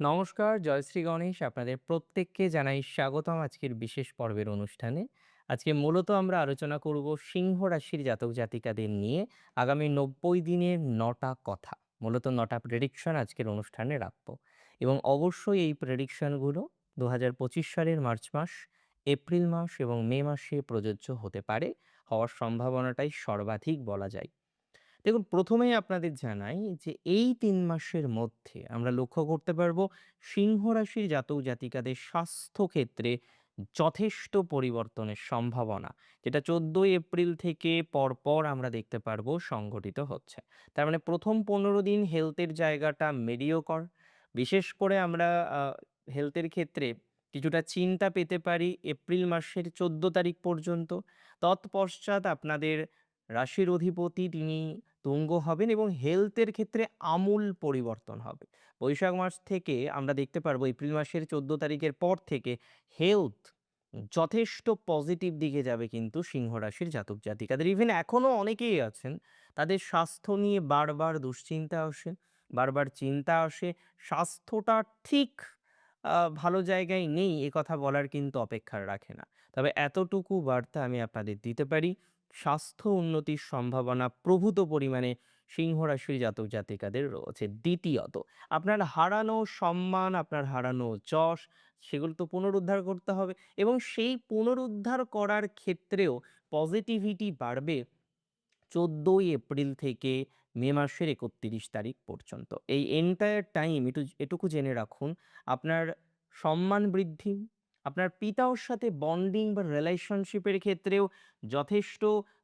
নমস্কার, জয়শ্রী গণেশ। আপনাদের প্রত্যেককে জানাই স্বাগতম আজকের বিশেষ পর্বের অনুষ্ঠানে। আজকে মূলত আমরা আলোচনা করব সিংহ রাশির জাতক জাতিকাদের নিয়ে আগামী ৯০ দিনের নটা কথা। মূলত নটা প্রেডিকশন আজকের অনুষ্ঠানে রাখব এবং অবশ্যই এই প্রেডিকশনগুলো ২০২৫ সালের মার্চ মাস, এপ্রিল মাস এবং মে মাসে প্রযোজ্য হতে পারে। হওয়ার সম্ভাবনাটাই সর্বাধিক বলা যায়। দেখুন, প্রথমেই আপনাদের জানাই যে, এই তিন মাসের মধ্যে আমরা লক্ষ্য করতে পারব, সিংহ রাশির জাতক জাতিকাদের স্বাস্থ্য ক্ষেত্রে যথেষ্ট পরিবর্তনের সম্ভাবনা যেটা ১৪ই এপ্রিল থেকে পরপর আমরা দেখতে পারব সংঘটিত হচ্ছে। তার মানে প্রথম ১৫ দিন হেলথের জায়গাটা মেডিওকর। বিশেষ করে আমরা হেলথের ক্ষেত্রে কিছুটা চিন্তা পেতে পারি এপ্রিল মাসের ১৪ তারিখ পর্যন্ত। তৎপশ্চাৎ আপনাদের রাশির অধিপতি তিনি তুঙ্গ হবেন এবং হেলথের ক্ষেত্রে আমূল পরিবর্তন হবে। বৈশাখ মাস থেকে আমরা দেখতে পারব এপ্রিল মাসের ১৪ তারিখের পর থেকে হেলথ যথেষ্ট পজিটিভ দিকে যাবে কিন্তু সিংহ রাশির জাতক জাতিকাদের। ইভেন এখনও অনেকেই আছেন তাদের স্বাস্থ্য নিয়ে বারবার দুশ্চিন্তা আসে, বারবার চিন্তা আসে। স্বাস্থ্যটা ঠিক ভালো জায়গায় নেই এ কথা বলার কিন্তু অপেক্ষা রাখে না। তবে এতটুকু বার্তা আমি আপনাদের দিতে পারি স্বাস্থ্য উন্নতির সম্ভাবনা প্রভূত পরিমাণে সিংহ রাশির জাতক জাতিকাদের রয়েছে। দ্বিতীয়ত আপনার হারানো সম্মান, আপনার হারানো যশ সেগুলো তো পুনরুদ্ধার করতে হবে এবং সেই পুনরুদ্ধার করার ক্ষেত্রেও পজিটিভিটি বাড়বে ১৪ই এপ্রিল থেকে মে মাসের ৩১ তারিখ পর্যন্ত। এই এন্টায়ার টাইম এটু এটুকু জেনে রাখুন আপনার সম্মান বৃদ্ধি, আপনার পিতার সাথে বন্ডিং বা রিলেশনশিপের ক্ষেত্রেও যথেষ্ট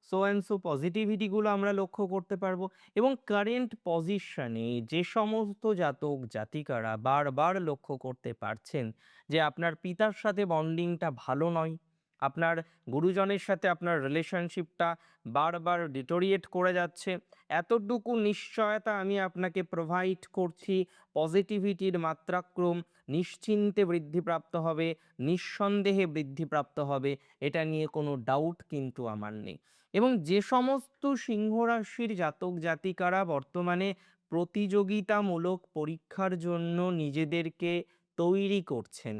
সো অ্যান্ড সো পজিটিভিটিগুলো আমরা লক্ষ্য করতে পারব এবং কারেন্ট পজিশনে যে সমস্ত জাতক জাতিকারা বারবার লক্ষ্য করতে পারছেন যে আপনার পিতার সাথে বন্ডিংটা ভালো নয়, আপনার গুরুজনের সাথে আপনার রিলেশনশিপটা বারবার ডিটোরিয়েট করে যাচ্ছে। এতটুকু নিশ্চয়তা আমি আপনাকে প্রোভাইড করছি পজিটিভিটির মাত্রাক্রম নিশ্চিন্তে বৃদ্ধিপ্রাপ্ত হবে, নিঃসন্দেহে বৃদ্ধিপ্রাপ্ত হবে। এটা নিয়ে কোনো ডাউট কিন্তু আমার নেই। এবং যে সমস্ত সিংহ রাশির জাতক জাতিকারা বর্তমানে প্রতিযোগিতামূলক পরীক্ষার জন্য নিজেদেরকে তৈরি করছেন,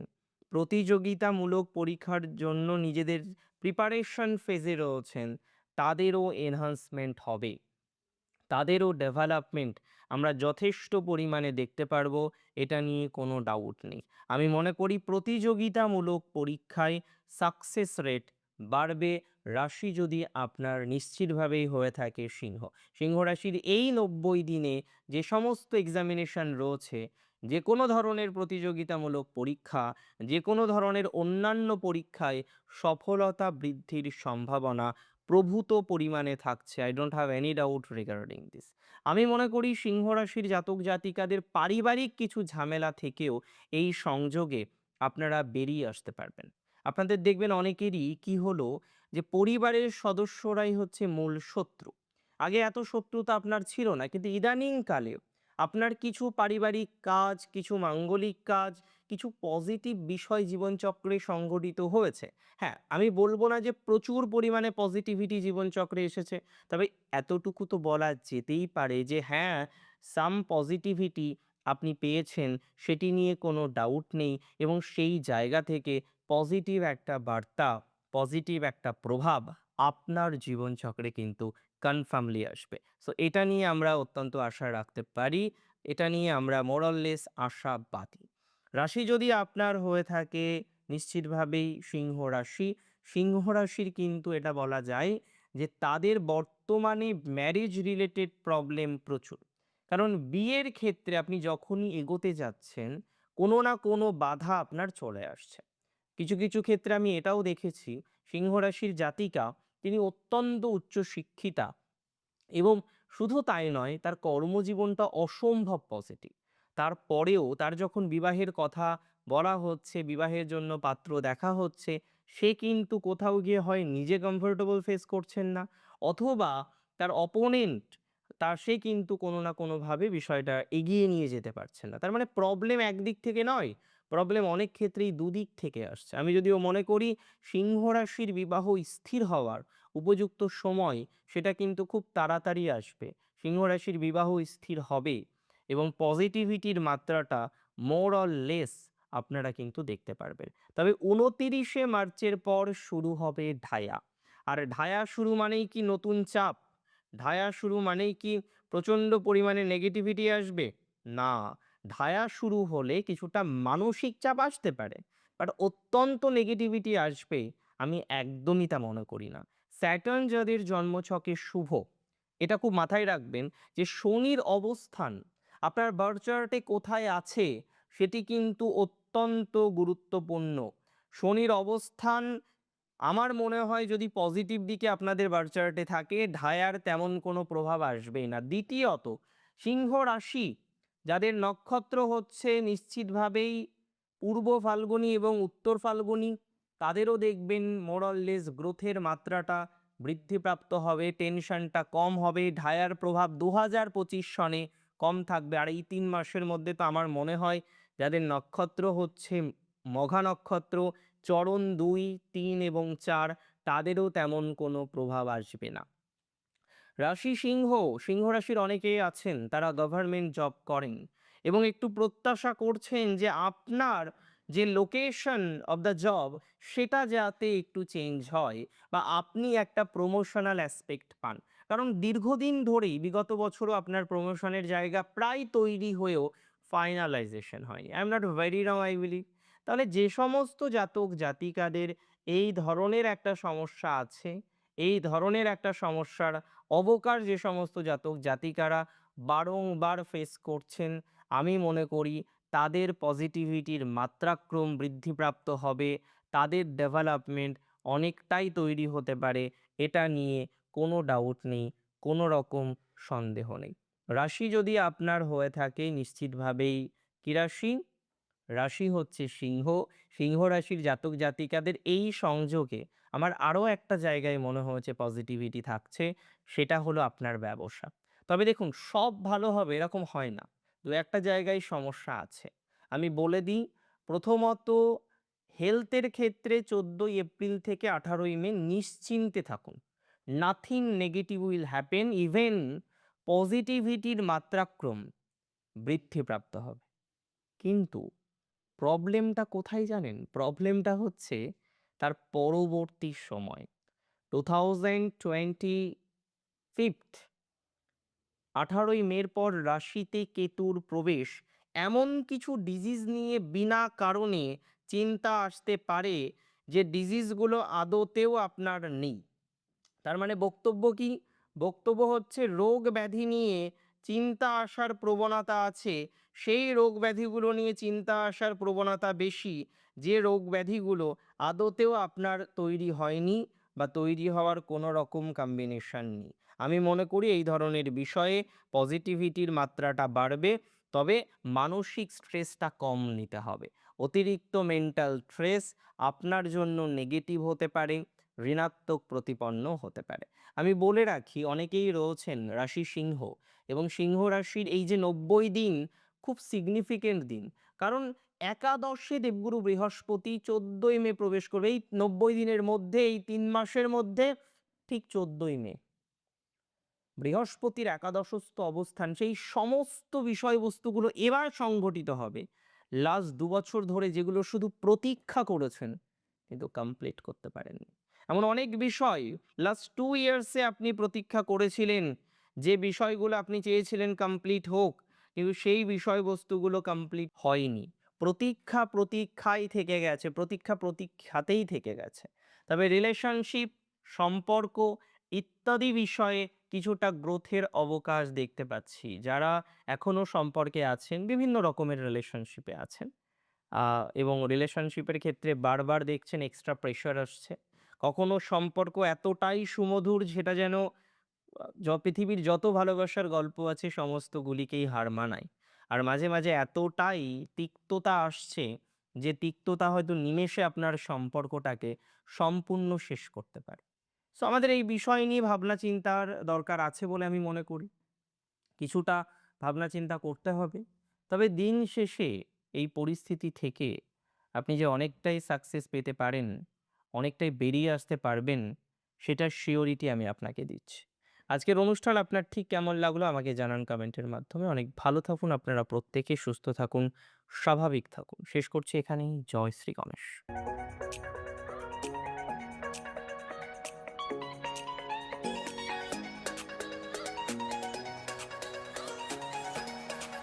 প্রতিযোগিতামূলক পরীক্ষার জন্য নিজেদের প্রিপারেশন ফেজে রয়েছেন, তাদেরও এনহান্সমেন্ট হবে। তাদেরও ডেভেলপমেন্ট আমরা যথেষ্ট পরিমাণে দেখতে পারব। এটা নিয়ে কোনো ডাউট নেই। আমি মনে করি প্রতিযোগিতামূলক পরীক্ষায় সাকসেস রেট বাড়বে রাশি যদি আপনার নিশ্চিতভাবেই হয়ে থাকে সিংহ। সিংহ রাশির এই ৯০ দিনে যে সমস্ত এক্সামিনেশন রয়েছে, যেকোনো ধরনের প্রতিযোগিতামূলক পরীক্ষা, যে কোনো ধরনের অন্যান্য পরীক্ষায় সফলতা বৃদ্ধির সম্ভাবনা প্রভূত পরিমাণে থাকছে। I don't have any doubt regarding this. আমি মনে করি সিংহ রাশির জাতক জাতিকাদের পারিবারিক কিছু ঝামেলা থেকেও এই সংযোগে আপনারা বেরিয়ে আসতে পারবেন। আপনাদের দেখবেন অনেকেরই কি হলো যে পরিবারের সদস্যরাই হচ্ছে মূল শত্রু। আগে এত শত্রুতা আপনার ছিল না কিন্তু ইদানিং কালে আপনার কিছু পারিবারিক কাজ, কিছু মাঙ্গলিক কাজ, কিছু পজিটিভ বিষয় জীবনচক্রে সংঘটিত হয়েছে। হ্যাঁ, আমি বলব না যে প্রচুর পরিমাণে পজিটিভিটি জীবনচক্রে এসেছে। তবে এতটুকু তো বলা যেতেই পারে যে হ্যাঁ, সাম পজিটিভিটি আপনি পেয়েছেন সেটি নিয়ে কোনো ডাউট নেই এবং সেই জায়গা থেকে পজিটিভ একটা বার্তা, পজিটিভ একটা প্রভাব আপনার জীবনচক্রে কিন্তু কনফার্মলি আসবে। সো এটা নিয়ে আমরা অত্যন্ত আশা রাখতে পারি। এটা নিয়ে আমরা মোর অর লেস আশাবাদী। রাশি যদি আপনার হয়ে থাকে নিশ্চিতভাবেই সিংহ রাশি। সিংহ রাশির কিন্তু এটা বলা যায় যে তাদের বর্তমানে ম্যারেজ রিলেটেড প্রবলেম প্রচুর। কারণ বিয়ের ক্ষেত্রে আপনি যখনই এগোতে যাচ্ছেন, কোনো না কোনো বাধা আপনার চলে আসছে। কিছু, কিছু ক্ষেত্রে আমি এটাও দেখেছি সিংহ রাশির জাতিকা তিনি অত্যন্ত উচ্চশিক্ষিতা এবং শুধু তাই নয় তার কর্মজীবনটা অসম্ভব পজিটিভ। তারপরেও তার যখন বিবাহের কথা বলা হচ্ছে, বিবাহের জন্য পাত্র দেখা হচ্ছে, সে কিন্তু কোথাও গিয়ে হয় নিজে কমফোর্টেবল ফেস করছেন না অথবা তার অপোনেন্ট তা সে কিন্তু কোনো না কোনোভাবে বিষয়টা এগিয়ে নিয়ে যেতে পারছে না। তার মানে প্রবলেম একদিক থেকে নয়, প্রবলেম অনেক ক্ষেত্রেই দুদিক থেকে আসছে। আমি যদিও মনে করি সিংহ রাশির বিবাহ স্থির হওয়ার উপযুক্ত সময় সেটা কিন্তু খুব তাড়াতাড়ি আসবে। সিংহ রাশির বিবাহ স্থির হবে এবং পজিটিভিটির মাত্রাটা মোর অর লেস আপনারা কিন্তু দেখতে পারবেন। তবে উনতিরিশে মার্চের পর শুরু হবে ঢায়া। আর ঢায়া শুরু মানেই কি নতুন চাপ? ঢায়া শুরু মানেই কি প্রচণ্ড পরিমাণে নেগেটিভিটি আসবে? না। ঢায়া শুরু হলে কিছুটা মানসিক চাপ আসতে পারে। বাট অত্যন্ত নেগেটিভিটি আসবে, আমি একদমই তা মনে করি না। স্যাটার্ন যাদের জন্মছকে শুভ, এটা খুব মাথায় রাখবেন যে শনির অবস্থান, আপনার বার্থ চার্টে কোথায় আছে, সেটি কিন্তু অত্যন্ত গুরুত্বপূর্ণ। শনির অবস্থান, আমার মনে হয় যদি পজিটিভ দিকে আপনাদের বার্থ চার্টে থাকে ঢায়ার তেমন কোনো প্রভাব আসবেই না। দ্বিতীয়ত, সিংহ রাশি যাদের নক্ষত্র হচ্ছে নিশ্চিতভাবেই পূর্ব ফাল্গুনি এবং উত্তর ফাল্গুনি, তাদেরও দেখবেন মোরললেস গ্রোথের মাত্রাটা বৃদ্ধিপ্রাপ্ত হবে টেনশনটা কম হবে, ঢায়ার প্রভাব দু হাজার পঁচিশ সনে কম থাকবে। আর এই তিন মাসের মধ্যে তো আমার মনে হয় যাদের নক্ষত্র হচ্ছে মঘা নক্ষত্র, চরণ দুই, তিন এবং চার, তাদেরও তেমন কোনো প্রভাব আসবে না। রাশি সিংহ সিংহ রাশির অনেকেই আছেন, তারা গভর্নমেন্ট জব করেন এবং একটু প্রত্যাশা করছেন যে আপনার যে লোকেশন অফ দ্য জব সেটা যাতে একটু চেঞ্জ হয় বা আপনি একটা প্রমোশনাল অ্যাসপেক্ট পান। কারণ দীর্ঘদিন ধরেই, বিগত বছরও আপনার প্রমোশনের জায়গা প্রায় তৈরি হয়েও ফাইনালাইজেশন হয়নি। I am not very wrong I believe তাহলে যে সমস্ত জাতক জাতিকাদের এই ধরনের একটা সমস্যা আছে, এই ধরনের একটা সমস্যার অবকাশ যে সমস্ত জাতক জাতিকারা বারংবার ফেস করছেন, আমি মনে করি তাদের পজিটিভিটির মাত্রাক্রম বৃদ্ধিপ্রাপ্ত হবে, তাদের ডেভেলপমেন্ট অনেকটাই তৈরি হতে পারে, এটা নিয়ে কোনো ডাউট নেই, কোনো রকম সন্দেহ নেই। রাশি যদি আপনার হয়ে থাকে নিশ্চিতভাবেই কি রাশি? রাশি হচ্ছে সিংহ সিংহ রাশির জাতক জাতিকাদের এই সংযোগে আমার আরও একটা জায়গায় মনে হয়েছে পজিটিভিটি থাকছে, সেটা হলো আপনার ব্যবসা। তবে দেখুন, সব ভালো হবে এরকম হয় না। দু একটা জায়গায় সমস্যা আছে। আমি বলে দিই, প্রথমত হেলথের ক্ষেত্রে চোদ্দোই এপ্রিল থেকে আঠারোই মে নিশ্চিন্তে থাকুন। Nothing negative will happen even পজিটিভিটির মাত্রাক্রম বৃদ্ধিপ্রাপ্ত হবে। কিন্তু প্রবলেমটা কোথায় জানেন? প্রবলেমটা হচ্ছে তার পরবর্তী সময় টু থাউজেন্ড টোয়েন্টি ফিফথ আঠারোই মের পর রাশিতে কেতুর প্রবেশ। এমন কিছু ডিজিজ নিয়ে বিনা কারণে চিন্তা আসতে পারে যে ডিজিজগুলো আদতেও আপনার নেই। তার মানে বক্তব্য কি? বক্তব্য হচ্ছে রোগ ব্যাধি নিয়ে চিন্তা আসার প্রবণতা আছে। সেই রোগ ব্যাধিগুলো নিয়ে চিন্তা আসার প্রবণতা বেশি। যে রোগ ব্যাধিগুলো আদতেও আপনার তৈরি হয়নি বা তৈরি হওয়ার কোনো রকম কম্বিনেশন নেই। আমি মনে করি এই ধরনের বিষয়ে পজিটিভিটির মাত্রাটা বাড়বে, তবে মানসিক স্ট্রেসটা কম নিতে হবে। অতিরিক্ত মেন্টাল স্ট্রেস আপনার জন্য নেগেটিভ হতে পারে, ঋণাত্মক প্রতিপন্ন হতে পারে। আমি বলে রাখি, অনেকেই রয়েছেন রাশি সিংহ এবং সিংহ রাশির এই যে নব্বই দিন খুব সিগনিফিকেন্ট দিন। কারণ একাদশে দেবগুরু বৃহস্পতি চোদ্দই মে প্রবেশ করবে। এই নব্বই দিনের মধ্যে, এই তিন মাসের মধ্যে, ঠিক চোদ্দই মে। বৃহস্পতির একাদশস্থ অবস্থান, সেই সমস্ত বিষয়বস্তুগুলো এবার সংঘটিত হবে। লাস্ট দু বছর ধরে যেগুলো শুধু প্রতীক্ষা করেছেন, কিন্তু কমপ্লিট করতে পারেননি। এমন অনেক বিষয় লাস্ট টু ইয়ার্সে আপনি প্রতীক্ষা করেছিলেন, যে বিষয়গুলো আপনি চেয়েছিলেন কমপ্লিট হোক, কিন্তু সেই বিষয়বস্তুগুলো কমপ্লিট হয়নি। প্রতীক্ষা প্রতীক্ষাই থেকে গেছে, প্রতীক্ষা প্রতীক্ষাতেই থেকে গেছে। তবে রিলেশনশিপ সম্পর্ক ইত্যাদি বিষয়ে কিছুটা গ্রোথের অবকাশ দেখতে পাচ্ছি। যারা এখনও সম্পর্কে আছেন, বিভিন্ন রকমের রিলেশনশিপে আছেন। এবং রিলেশনশিপের ক্ষেত্রে বারবার দেখছেন এক্সট্রা প্রেশার আসছে। কখনো সম্পর্ক এতটাই সুমধুর যেটা যেন পৃথিবীর যত ভালোবাসার গল্প আছে, সমস্তগুলিকেই হার মানায়। আর মাঝে মাঝে এতটাই তিক্ততা আসছে যে তিক্ততা হয়তো নিমেষে আপনার সম্পর্কটাকে সম্পূর্ণ শেষ করতে পারে। সো আমাদের এই বিষয় নিয়ে ভাবনা চিন্তার দরকার আছে বলে আমি মনে করি। কিছুটা ভাবনা চিন্তা করতে হবে। তবে দিন শেষে এই পরিস্থিতি থেকে আপনি যে অনেকটাই সাকসেস পেতে পারেন, অনেকটাই বেরিয়ে আসতে পারবেন, সেটার শিওরিটি আমি আপনাকে দিচ্ছি। আজকের অনুষ্ঠান আপনার ঠিক কেমন লাগল আমাকে জানান কমেন্টের মাধ্যমে। অনেক ভালো থাকুন আপনারা প্রত্যেকে, সুস্থ থাকুন, স্বাভাবিক থাকুন। শেষ করছি এখানেই। জয় শ্রী গণেশ।